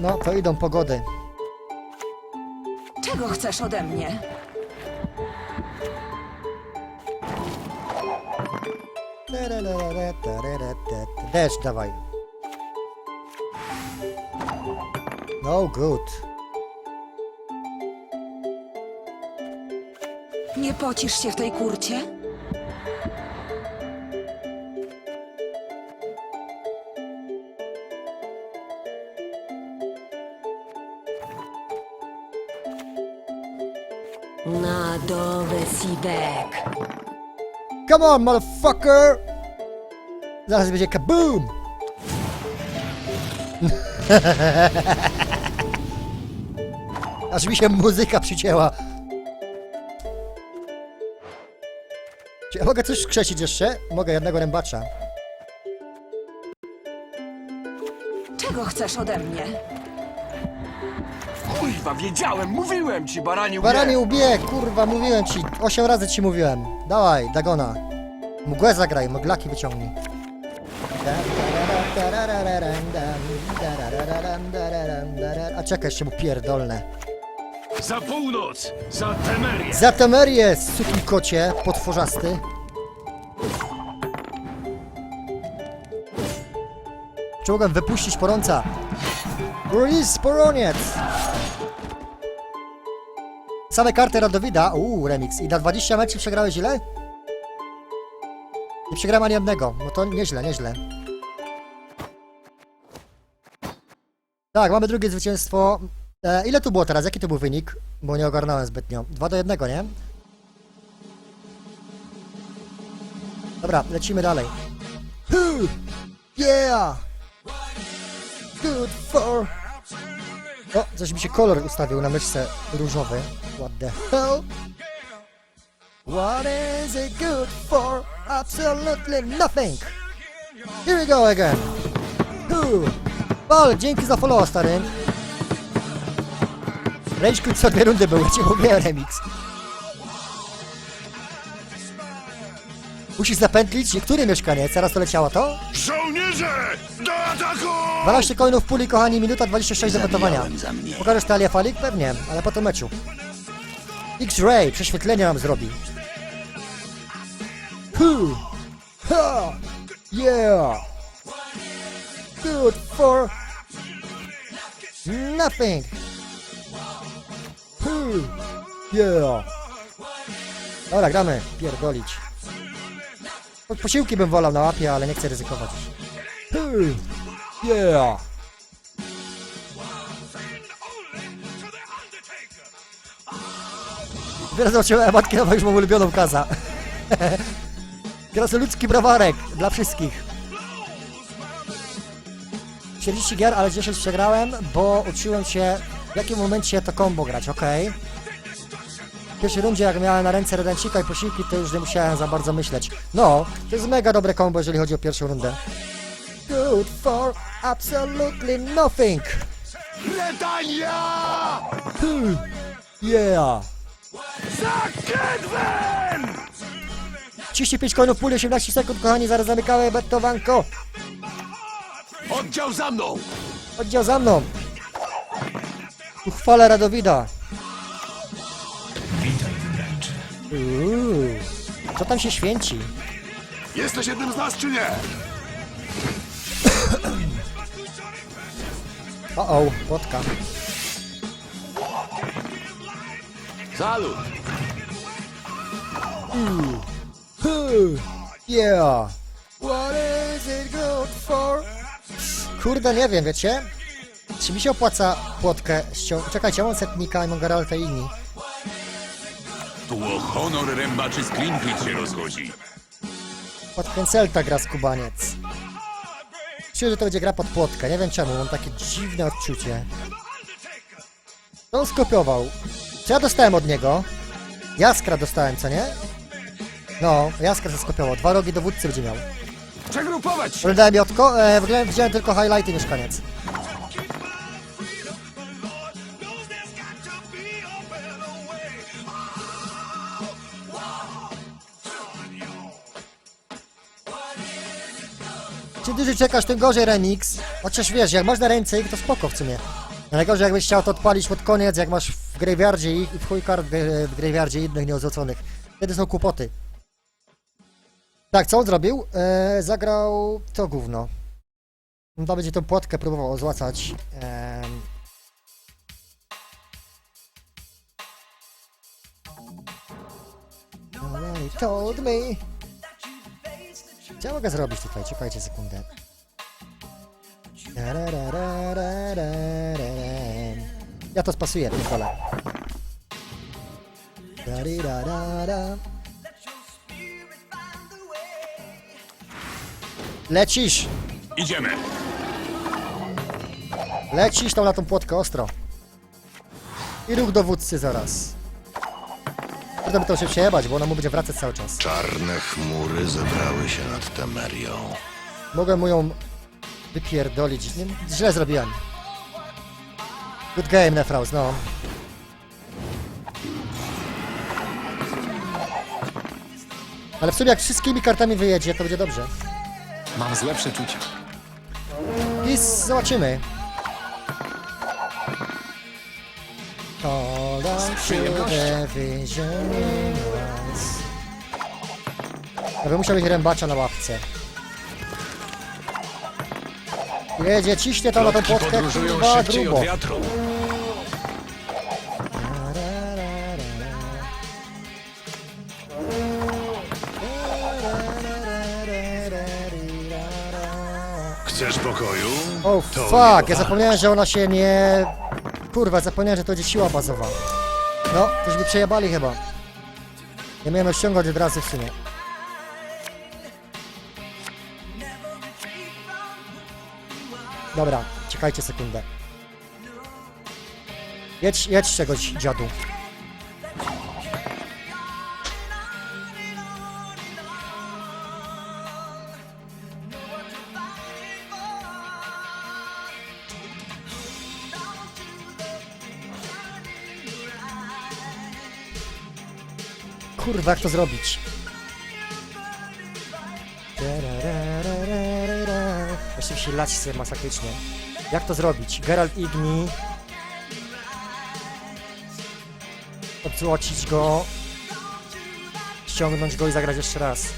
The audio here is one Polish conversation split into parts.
No, to idą pogody. Czego chcesz ode mnie? Deszcz, dawaj. No good. Nie pocisz się w tej kurcie? Na dole, Sibek. Come on, motherfucker! Zaraz będzie kaboom! Aż mi się muzyka przycięła. Czy ja mogę coś skrzesić jeszcze? Mogę jednego rębacza. Czego chcesz ode mnie? Kurwa, wiedziałem, mówiłem ci, baranie łbie. Baranie ubie, kurwa, mówiłem ci. Osiem razy ci mówiłem. Dawaj, Dagona. Mgłę zagraj, mglaki wyciągnij. A czekaj, jeszcze mu pierdolne. Za północ! Za Temerię! Za temerię, suki kocie, potworzasty. Czołgam wypuścić porąca. Release poroniec! Same karty Radowida. Uuu, remix. I na 20 meczów przegrałeś ile? Nie przegrałem ani jednego. No to nieźle, nieźle. Tak, mamy drugie zwycięstwo. E, ile tu było teraz? Jaki to był wynik? Bo nie ogarnąłem zbytnio. 2 do 1, nie? Dobra, lecimy dalej. Yeah! Good for... O, coś mi się kolor ustawił na myszce różowy. What the hell? What is it good for? Absolutely nothing! Here we go again! Hu! Pal, dzięki za follow, stary. Rage Quit co dwie rundy był, ja ci mówię remix. Musisz zapętlić niektóre mieszkanie, teraz to leciało to? Żołnierze! Do ataku! 12 coinów puli, kochani, minuta 26 do gotowania. Pokażesz talię falik? Pewnie, ale po tym meczu. X-Ray, prześwietlenie nam zrobi. Hu! Ha! Yeah! Good for... Nothing! Hu! Yeah! Dobra, gramy. Pierdolić. Po- Posiłki bym wolał na łapie, ale nie chcę ryzykować. Hu! Yeah! Teraz zobaczyłem matkę, bo już mam ulubioną kaza. Krasnoludzki brawarek dla wszystkich. 40 gier, ale 10 przegrałem, bo uczyłem się w jakim momencie to combo grać, okej? W pierwszej rundzie jak miałem na ręce redencika i posiłki, to już nie musiałem za bardzo myśleć. No, to jest mega dobre combo, jeżeli chodzi o pierwszą rundę. Good for absolutely nothing! Bretania! Hmm. Yeah! Za Kedwen! 35 coinów puli, 18 sekund, kochani, zaraz zamykamy betowanko. Oddział za mną! Oddział za mną. Uchwala Radowida. Uuu. Co tam się święci? Jesteś jednym z nas, czy nie? O, o, płotka. Salut! Yeah. What is it good for? Kurde, nie wiem, wiecie? Czy mi się opłaca płotkę ściągnąć? Czekajcie, ja mam setnika i mam Geralta i inni. Tu o honor rębaczy z Greenfleet się rozchodzi. Podkręcelta gra skubaniec. Czuję, że to będzie gra pod płotkę. Nie wiem czemu, mam takie dziwne odczucie. To on skopiował. Co ja dostałem od niego? Jaskra dostałem, co nie? No, Jaskra się skopiował. Dwa rogi dowódcy będzie miał. Przegrupować się! Oglądałem Jotko, e, w ogóle widziałem tylko highlighty niż koniec. Czym dłużej czekasz, tym gorzej remix. Chociaż wiesz, jak masz na ręce ich, to spoko w sumie. Najgorzej jakbyś chciał to odpalić pod koniec, jak masz w graveyardzie ich i w chuj kart w gra- w graveyardzie innych nieodrzuconych. Wtedy są kłopoty. Tak, co on zrobił? E, zagrał to gówno. No będzie tą płotkę próbował ozłacać. Em. Nobody told me. Co ja mogę zrobić tutaj? Czekajcie sekundę. Ja to spasuję, pierdolę. Lecisz! Idziemy. Lecisz tam na tą płotkę ostro. I ruch dowódcy zaraz. By to się przejebać, bo ona mu będzie wracać cały czas. Czarne chmury zebrały się nad Temerią. Mogę mu ją wypierdolić. Nie, źle zrobiłem. Good game, Nefraus, no. Ale w sumie jak wszystkimi kartami wyjedzie, to będzie dobrze. Mam złe przeczucia. I zobaczymy. Hold on to przyjemnością. the vision musiał mieć rębacza na ławce. Jedzie, ciśnie tam na tą Plotki potkę, podróżują kurwa, szybciej grubo. od wiatru. Chcesz pokoju? Oh To fuck, ja zapomniałem, że ona się nie... Kurwa, zapomniałem, że to będzie siła bazowa. No, coś by przejebali chyba. Nie miałem ściągać od razu w sumie. Dobra, czekajcie sekundę. Jedź, jedź czegoś, dziadu. Kurwa, jak to zrobić? Właściwie się lać sobie masakrycznie. Jak to zrobić? Geralt Igni. Odzłocić go. Ściągnąć go i zagrać jeszcze raz.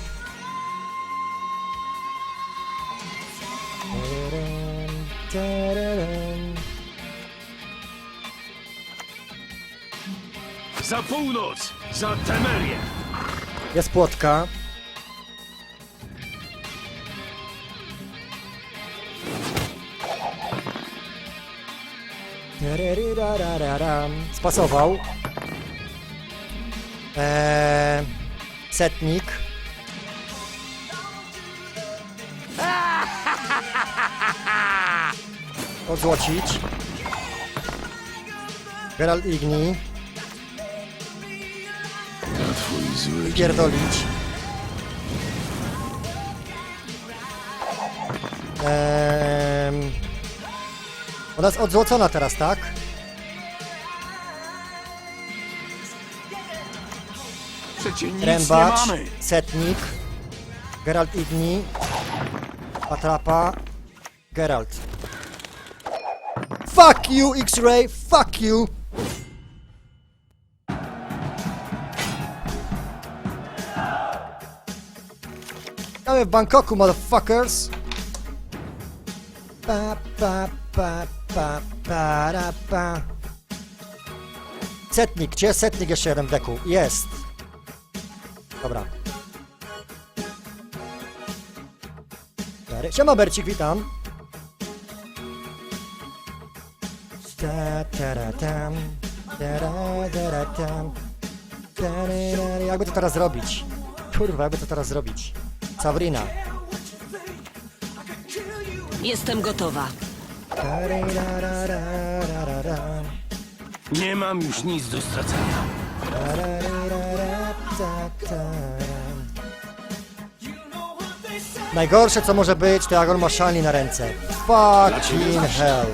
Za północ! Za Temerię! Jest płotka. Spasował. Eee, setnik. Odzłocić. Geralt Igni. Twój zły Pierdolić. Ehm, ona jest odzłocona teraz, tak? Przecie nic nie Rębacz, mamy. setnik, Geralt Igni, Atrapa, Geralt. Fuck you, X-Ray, fuck you! W Bangkoku, motherfuckers! Pa, pa, pa, pa, pa, ra, pa. Setnik, gdzie jest setnik jeszcze jeden w deku? Jest. Dobra. Stary- Siema Bercik, witam. Ta, tara, tam, tara, tam, tarara. Jakby to teraz zrobić? Kurwa, jakby to teraz zrobić? Sabrina. Jestem gotowa. Tarararararara. Nie mam już nic do stracenia. Najgorsze co może być, to jak on ma szalni na ręce. Fucking hell.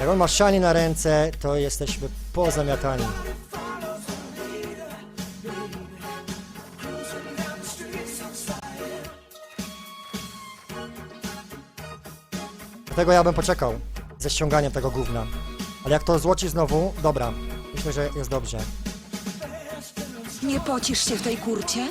Jak on ma szalni na ręce, to jesteśmy pozamiatani. Tego ja bym poczekał ze ściąganiem tego gówna. Ale jak to złoci znowu, dobra. Myślę, że jest dobrze. Nie pocisz się w tej kurcie?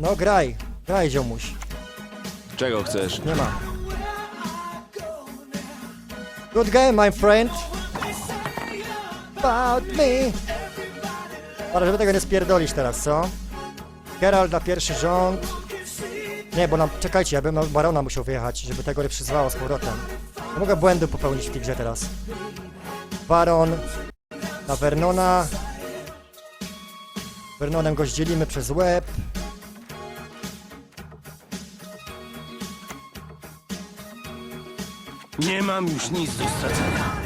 No graj, graj ziomuś. Czego chcesz? Nie ma. Good game, my friend. About me. Ale żeby tego nie spierdolić teraz, co? Geralt na pierwszy rząd. Nie, bo nam... Czekajcie, ja bym na Barona musiał wyjechać, żeby tego nie przyzwało z powrotem. Nie mogę błędu popełnić w tej grze teraz. Baron na Vernona. Vernonem go zdzielimy przez łeb. Nie mam już nic do stracenia.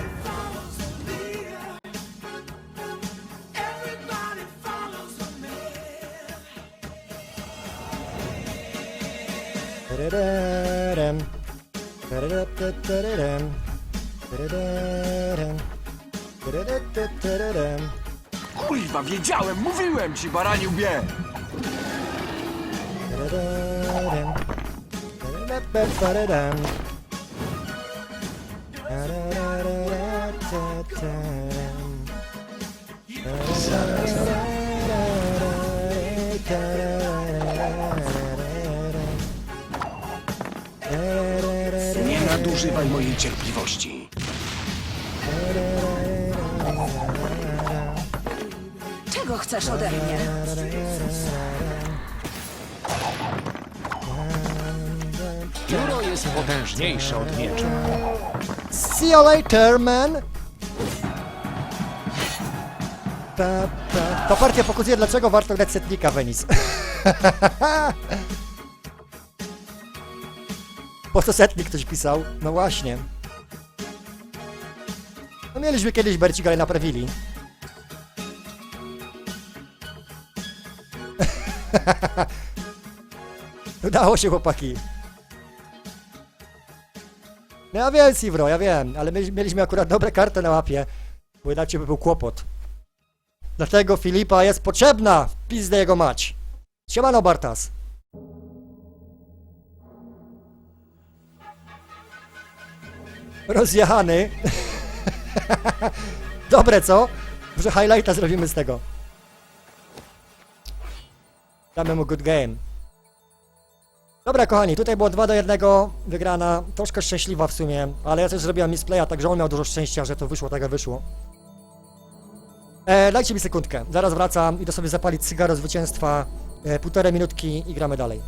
Tarararem. Tararatatararem. Kurwa, wiedziałem, mówiłem ci, baraniu bie! Tarararem. Tararapapararam. Nie nadużywaj mojej cierpliwości. Czego chcesz ode mnie? Pióro jest potężniejsze od miecza. See you later, man! Ta, ta. Ta partia pokazuje, dlaczego warto grać setnika Venice. po co setnik ktoś pisał? No właśnie. No mieliśmy kiedyś Bercika, ale naprawili. Udało się, chłopaki. No ja wiem, Sivro, ja wiem, ale my mieliśmy akurat dobre karty na łapie, bo inaczej by był kłopot. Dlatego Filipa jest potrzebna w pizdę jego mać. Siemano, Bartas. Rozjechany. Dobre, co? Może highlighta zrobimy z tego. Damy mu good game. Dobra, kochani, tutaj było 2 do 1 wygrana, troszkę szczęśliwa w sumie, ale ja też zrobiłem misplaya, także on miał dużo szczęścia, że to wyszło tak jak wyszło. E, dajcie mi sekundkę, zaraz wracam, idę sobie zapalić cygaro zwycięstwa, e, półtorej minutki i gramy dalej.